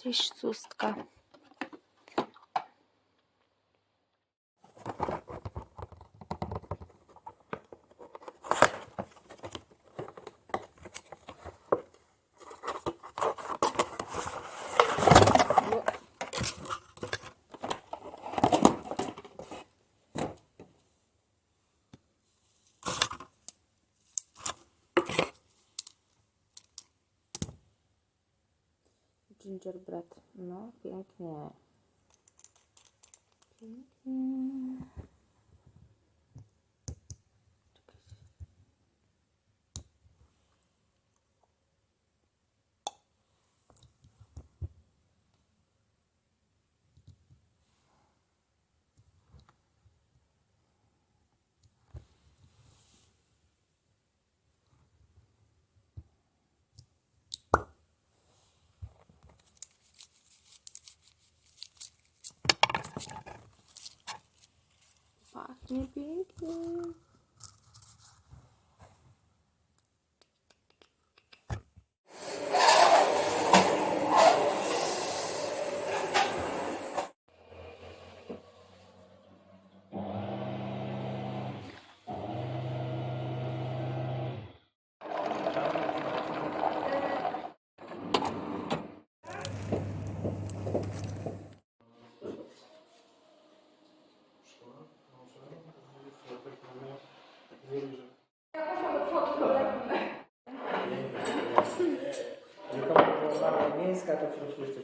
Gdzieś Gingerbread. No, pięknie. Pięknie. Pachnie pięknie. Miejska to przecież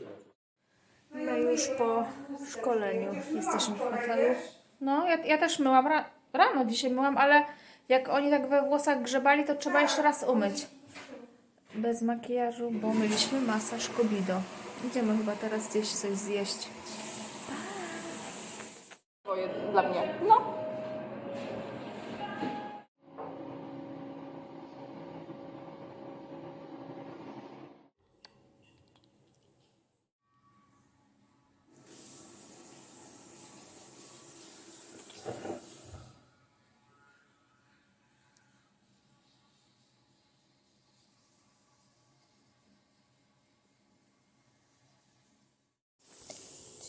My już po szkoleniu jesteśmy w hotelu. No, ja, ja też myłam ra rano dzisiaj myłam, ale jak oni tak we włosach grzebali, to trzeba jeszcze raz umyć. Bez makijażu, bo myliśmy masaż Kobido. Idziemy chyba teraz gdzieś coś zjeść. Dla mnie. No.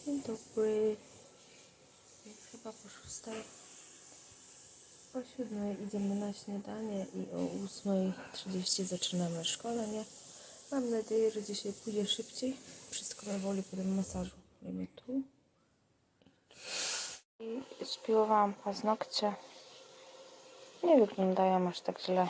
Dzień dobry. Jest chyba po szóstej. O siódmej idziemy na śniadanie i o ósmej trzydzieści zaczynamy szkolenie. Mam nadzieję, że dzisiaj pójdzie szybciej. Wszystko na woli po tym masażu. Robimy tu. I spiłowałam paznokcie. Nie wyglądają aż tak źle.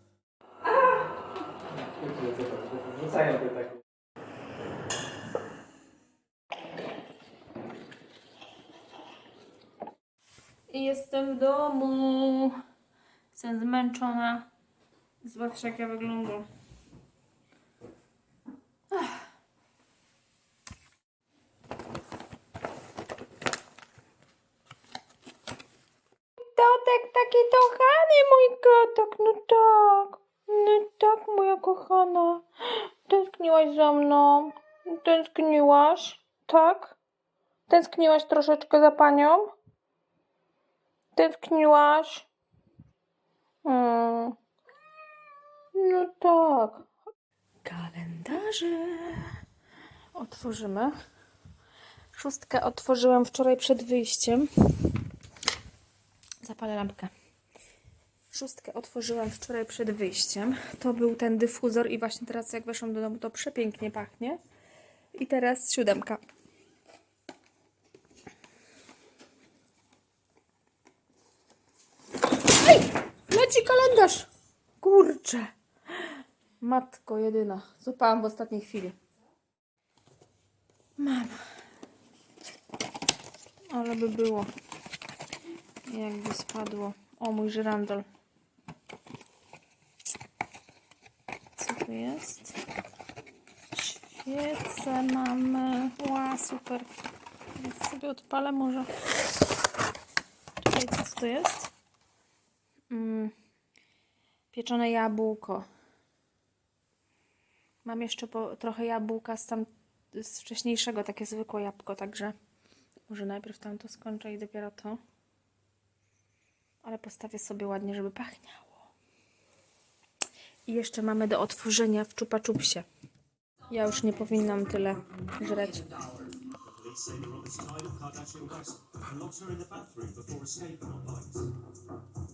Jestem w domu. Jestem zmęczona. Zobaczcie, jak ja wyglądam. Totek taki kochany, mój kotek. No tak. No tak, moja kochana. Tęskniłaś za mną? Tęskniłaś? Tak? Tęskniłaś troszeczkę za panią? Tęskniłaś? Mm. No tak. Kalendarze. Otworzymy. Szóstkę otworzyłam wczoraj przed wyjściem. Zapalę lampkę. Szóstkę otworzyłam wczoraj przed wyjściem. To był ten dyfuzor i właśnie teraz jak weszłam do domu, to przepięknie pachnie. I teraz siódemka. Leci kalendarz! Kurczę! Matko jedyna. Złapałam w ostatniej chwili. Mam. Ale by było. Jakby spadło. O, mój żyrandol. Co tu jest? Świece mamy. Ła, super. Więc sobie odpalę może. Tutaj co tu jest? Mm. Pieczone jabłko. Mam jeszcze po, trochę jabłka z, tam, z wcześniejszego, takie zwykłe jabłko, także może najpierw tam to skończę i dopiero to. Ale postawię sobie ładnie, żeby pachniało. I jeszcze mamy do otworzenia w czupa czupsie. Ja już nie powinnam tyle żreć. Kardashian West and locked her in the bathroom before escaping on bikes.